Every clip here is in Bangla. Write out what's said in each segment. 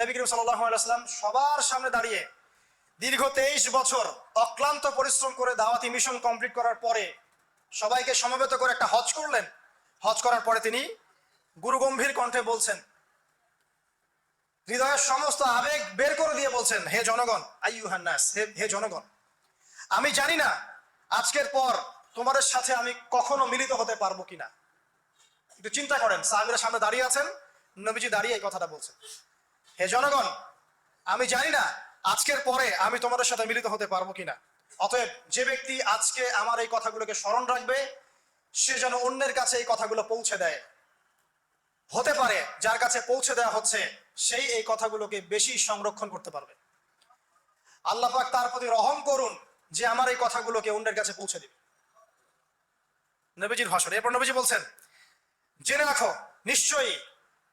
নবী করিম সাল্লাম সবার সামনে দাঁড়িয়ে দীর্ঘ তেইশ বছর অক্লান্ত পরিশ্রম করে দাওয়াতি মিশন কমপ্লিট করার পরে সবাইকে সমবেত করে একটা হজ করলেন। হজ করার পরে তিনি গুরুগম্ভীর কণ্ঠে বলছেন, হৃদয়ের সমস্ত আবেগ বের করে দিয়ে বলছেন, হে জনগণ আইয়ুহান্নাস হে হে জনগণ, আমি জানি না আজকের পর তোমাদের সাথে আমি কখনো মিলিত হতে পারব কিনা। একটু চিন্তা করেন, সাহাবিরা সামনে দাঁড়িয়ে আছেন, নবীজি দাঁড়িয়ে এই কথাটা বলছেন। হে জনগণ, আমি জানি না আজকের পরে আমি তোমাদের সাথে মিলিত হতে পারব কিনা। অতএব যে ব্যক্তি আজকে আমার এই কথাগুলোকে স্মরণ রাখবে, সে যেন অন্যের কাছে এই কথাগুলো পৌঁছে দেয়। হতে পারে যার কাছে পৌঁছে দেওয়া হচ্ছে, সেই এই কথাগুলোকে বেশি সংরক্ষণ করতে পারবে। আল্লাহ পাক তার প্রতি রহম করুন যে আমার এই কথাগুলোকে অন্যের কাছে পৌঁছে দিবে। নবীজির ভাষণ, এরপর নবীজি বলছেন, জেনে রাখো, নিশ্চয়ই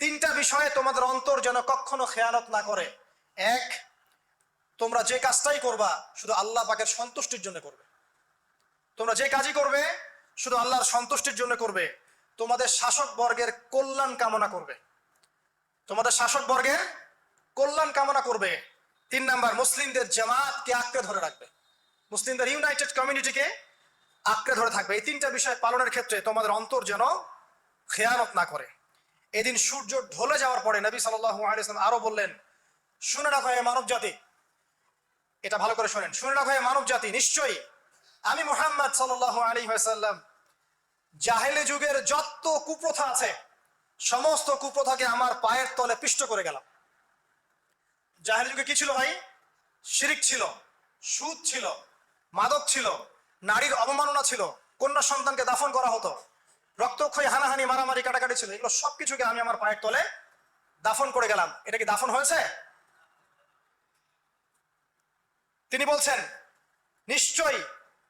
তিনটা বিষয়ে তোমাদের অন্তর যেন কখনো খেয়ানত না করে। এক, তোমরা যে কাজটাই করবা, শুধু আল্লাহ পাকের সন্তুষ্টির জন্য করবে। তোমরা যে কাজই করবে, শুধু আল্লাহর সন্তুষ্টির জন্য করবে। তোমাদের শাসক বর্গের কল্যাণ কামনা করবে। তোমাদের শাসক বর্গের কল্যাণ কামনা করবে। তিন নাম্বার, মুসলিমদের জামাতকে আঁকড়ে ধরে রাখবে। মুসলিমদের ইউনাইটেড কমিউনিটিকে আঁকড়ে ধরে থাকবে। এই তিনটা বিষয় পালনের ক্ষেত্রে তোমাদের অন্তর যেন খেয়ানত না করে। এদিন সূর্য ঢলে যাওয়ার পরে নবী সাল্লাম আরও বললেন, শুনে রাখো হে মানব জাতি এটা ভালো করে শোনেন, শুনে রাখো হে মানব জাতি নিশ্চয়ই আমি মোহাম্মদ সাল্লাহ আলী সাল্লাম জাহেলি যুগের যত কুপ্রথা আছে, সমস্ত কুপ্রথাকে আমার পায়ের তলে পিষ্ট করে গেলাম। জাহেলি যুগে কি ছিল ভাই? শিরিক ছিল, সুদ ছিল, মাদক ছিল, নারীর অবমাননা ছিল, কন্যা সন্তানকে দাফন করা হতো। রক্তক্ষয়ী, হানাহানি, মারামারি, কাটাকাটি ছিল, এগুলো সবকিছুকে আমি আমার পায়ের তলে দাফন করে গেলাম। এটা কি দাফন হয়েছে? তিনি বলছেন, নিশ্চয়ই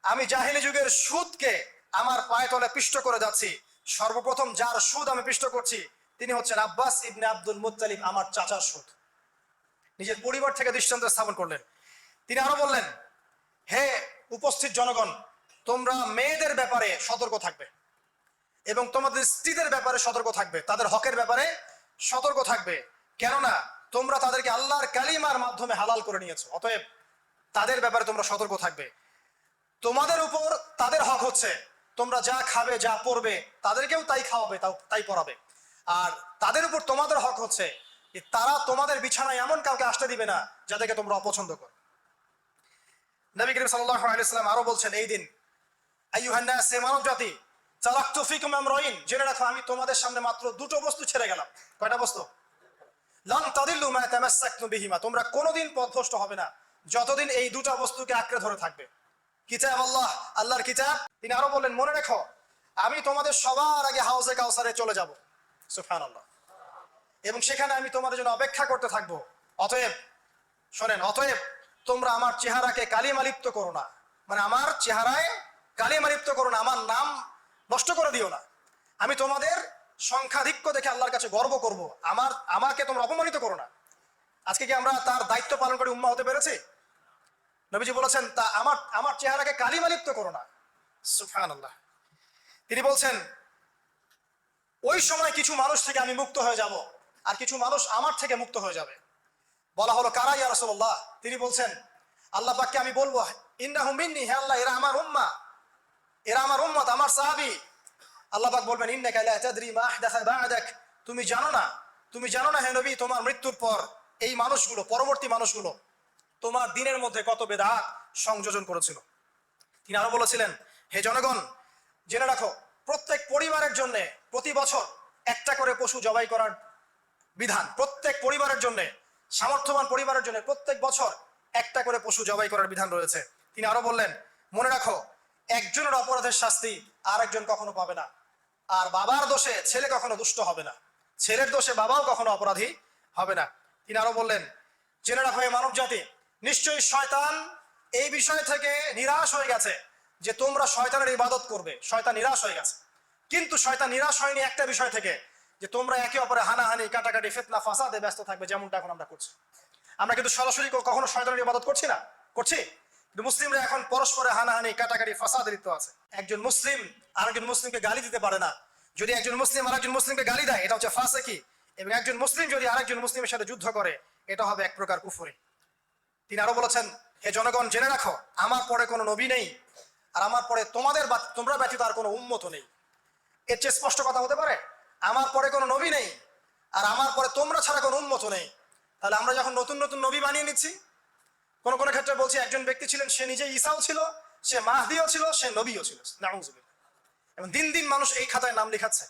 আমি জাহিলি যুগের সুদকে আমার পায়ে তলে পিষ্ট করে যাচ্ছি। সর্বপ্রথম যার সুদ আমি পিষ্ট করছি, তিনি হচ্ছেন আব্বাস ইবনে আব্দুল মুত্তালিব, আমার চাচার সুদ। নিজের পরিবার থেকে দৃষ্টান্ত স্থাপন করলেন। তিনি আরও বললেন, হে উপস্থিত জনগণ, তোমরা মেয়েদের ব্যাপারে সতর্ক থাকবে। এবং তোমাদের স্ত্রীদের ব্যাপারে সতর্ক থাকবে, তাদের হকের ব্যাপারে সতর্ক থাকবে। কেননা, তোমরা তাদেরকে আল্লাহর কালিমার মাধ্যমে হালাল করে নিয়েছো, অতএব তাদের ব্যাপারে তোমরা সতর্ক থাকবে। তোমাদের উপর তাদের হক হচ্ছে, তোমরা যা খাবে, যা পড়বে তাদেরকেও তাই খাওয়াবে তাই পড়াবে আর তাদের উপর তোমাদের হক হচ্ছে তারা তোমাদের বিছানায় এমন কাউকে আসতে দিবে না, যাদেরকে তোমরা অপছন্দ করো। নবী করিম আলাইসাল্লাম আরও বলছেন, এই দিন আইয়ুহান্না সে মানব জাতি জেনে রাখো, আমি তোমাদের সামনে মাত্র দুটো বস্তু ছেড়ে গেলাম। কয়টা বস্তু? তোমরা কোনোদিন পথভ্রষ্ট হবে না, যতদিন এই বস্তুকে আঁকড়ে ধরে থাকবে। আল্লাহ, আল্লাহর তিনি আরও বললেন, মনে রেখো, আমি তোমাদের সবার আগে হাউসে কাউসারে চলে যাব। এবং সেখানে আমি তোমাদের জন্য অপেক্ষা করতে থাকব। অতএব, শোনেন, অতএব তোমরা আমার চেহারাকে কালিমালিপ্ত করো না। মানে আমার চেহারায় কালিমালিপ্ত করো না, আমার নাম নষ্ট করে দিও না। আমি তোমাদের সংখ্যাধিক্য দেখে আল্লাহর কাছে গর্ব করব। আমার, আমাকে তোমরা অপমানিত করো না। আজকে কি আমরা তার দায়িত্ব পালন করে উম্মা হতে পেরেছি? নবীজি বলেছেন, তা আমার আমার চেহারাকে কালিমালিপ্ত করো না। সুফান আল্লাহ তিনি বলছেন, ওই সময় কিছু মানুষ থেকে আমি মুক্ত হয়ে যাব, আর কিছু মানুষ আমার থেকে মুক্ত হয়ে যাবে। বলা হলো, কারা ইয়া রাসূলুল্লাহ? তিনি বলছেন, আল্লাহ পাককে আমি বলব, ইন্নাহুম মিন্নি, হে আল্লাহ, এরা আমার উম্মা। এরা আমার উম্মত, আমার সাহাবী। আল্লাহ পাক বলবেন বা'দাক। তুমি জানো না, তুমি জানো না হে নবী, তোমার মৃত্যুর পর এই মানুষগুলো, পরবর্তী মানুষগুলো তোমার দিনের মধ্যে কত বেদাত সংযোজন করেছিল। তিনি আরও বলেছিলেন, হে জনগণ, জেনে রাখো, প্রত্যেক পরিবারের জন্য প্রতি বছর একটা করে পশু জবাই করার বিধান, প্রত্যেক পরিবারের জন্য, সামর্থ্যবান পরিবারের জন্য প্রত্যেক বছর একটা করে পশু জবাই করার বিধান রয়েছে। তিনি আরও বললেন, মনে রাখো একজনের অপরাধের শাস্তি আর একজন কখনো পাবে না। আর বাবার দোষে ছেলে কখনো দুষ্ট হবে না। ছেলের দোষে বাবাও কখনো অপরাধী হবে না। তিনি আরও বললেন, জেনে রাখো মানব জাতি নিশ্চয়ই শয়তান এই বিষয় থেকে নিরাশ হয়ে গেছে যে তোমরা শয়তানের ইবাদত করবে। শয়তান নিরাশ হয়ে গেছে। কিন্তু শয়তান নিরাশ হয়নি একটা বিষয় থেকে, যে তোমরা একে অপরে হানাহানি, কাটাকাটি, ফেতনা, ফাসাদে ব্যস্ত থাকবে, যেমনটা এখন আমরা করছি। আমরা কিন্তু সরাসরি কখনো শয়তানের ইবাদত করছি না? করছি? কিন্তু মুসলিমরা এখন পরস্পরে হানাহানি, কাটাকাটি, ফাসাদে লিপ্ত আছে। একজন মুসলিম আরেকজন মুসলিমকে গালি দিতে পারে না। যদি একজন মুসলিম আরেকজন মুসলিমকে গালি দেয়, এটা হচ্ছে ফাসেকি। এবং একজন মুসলিম যদি আরেকজন মুসলিমের সাথে যুদ্ধ করে, এটা হবে এক প্রকার কুফরি। তিনি আরও বলেছেন, হে জনগণ, জেনে রাখো, আমার পরে কোনো নবী নেই, আর আমার পরে তোমাদের তোমরা ব্যতীত আর কোনো উন্মত নেই। এর চেয়ে স্পষ্ট কথা হতে পারে, আমার পরে কোনো নবী নেই, আর আমার পরে তোমরা ছাড়া কোনো উন্মত নেই। তাহলে আমরা যখন নতুন নতুন নবী বানিয়ে নিচ্ছি কোন কোন ক্ষেত্রে বলছি একজন ব্যক্তি ছিলেন, সে নিজে ইসাও ছিল, সে মাহদিও ছিল, সে নবীও ছিল। এবং দিন দিন মানুষ এই খাতায় নাম লিখাচ্ছে।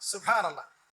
সুফহান আল্লাহ